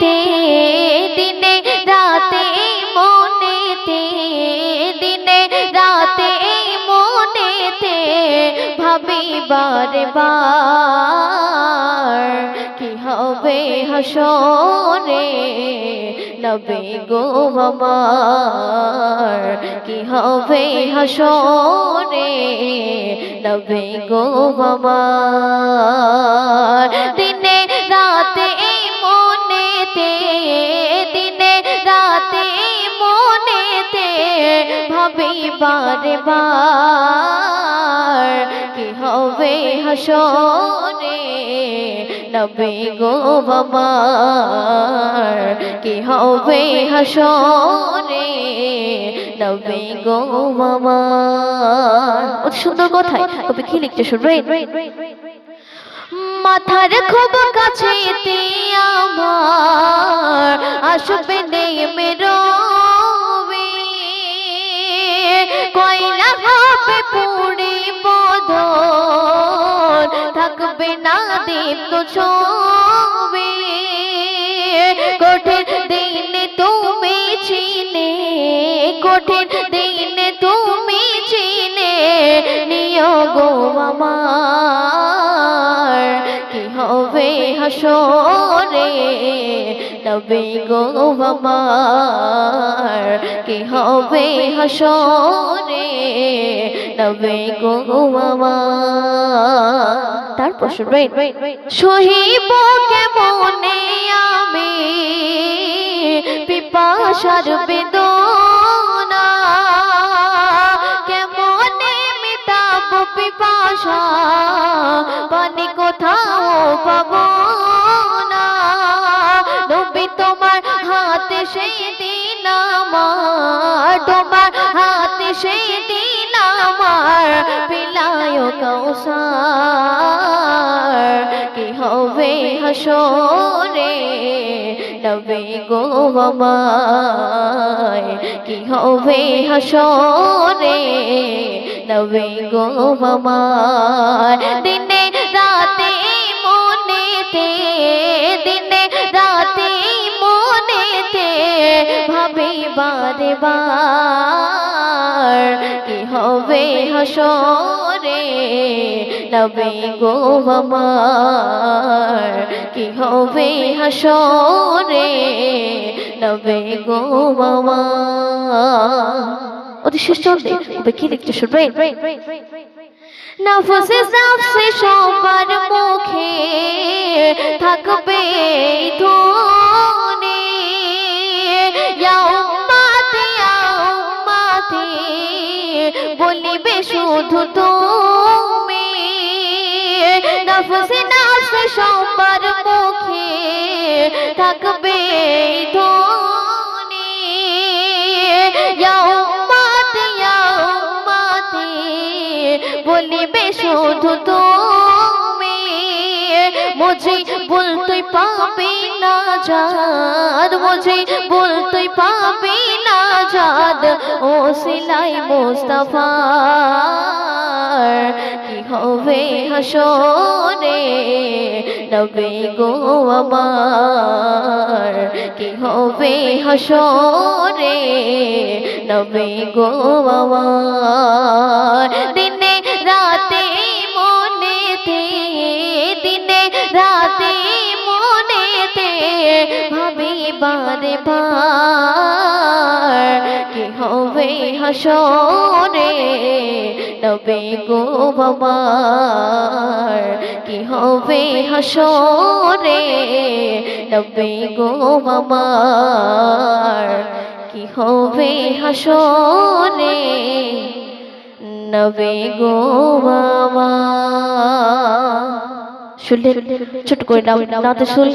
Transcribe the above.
মনেতে দিনে রাতে মনেতে দিনে রাতে মনেতে ভাবি বারে বার কি হবে হাসরে নবে গো আমার? কি হবে হাসরে নবে গো আমার? ভাবি বারে বার। কি হবে হাসরে নবে গো আমার? কি হবে হাসরে নবে গো আমার? অতি সুন্দর কথায় কবি কি লিখতে শুনবেন? মাথার খুব কাছে থাকবে না দীপ্ত ছবি। কঠিন দিনে তুমি চিনে, কঠিন দিনে তুমি চিনে নিয় গো আমার। কি হবে হাসরে, নবে গো আমার। কি হবে হাসরে, নবে গো আমার। তারপর শুনবেন সহিব কেমনে আমি? পিপাসার বেদনা। কেমনে মিটাব পিপাসা? পানি কোথাও পাবো না। নবী তোমার হাতে সেই দিন আমার, তোমার হাতে সেই দিন আমার। পিলায় কৌসার কি হবে হাসরে নবে গো আমায় কি হবে হাসরে? নবে গো আমায় দিনে রাতে মনেতে, দিনে রাতে মনেতে ভাবি বারে বার কি হবে হাসরে? নবে গো আমার, কি হবে হাসরে? নবে গো আমার। অতি শেষ চলবে তবে কি লিখতে শুনবেন নফসে নফসে সবার মুখে থাকবে ধনে বলিবে শুধু তুমি। নফসে নফসে সবার মুখে থাকবে ধনে বলিবে শুধু তুমি। মুঝে বলতে পাবে না জাদ মুঝে বলতে পাবে জাদ ও সিলাই মুস্তাফা কি হবে হাসরে নবে গো আমার? কি হবে হাসরে নবে গো আমার? দিনে রাতে মনেতে দিনে রাতে মনেতে ভাবি বারে কি হবে হাসরে নবে গো আমার কি হবে হাসরে নবে গো আমার কি হবে হাসরে নবে গো বাবা। শুনলেন? ছোট করে নাম, নাতে শুন।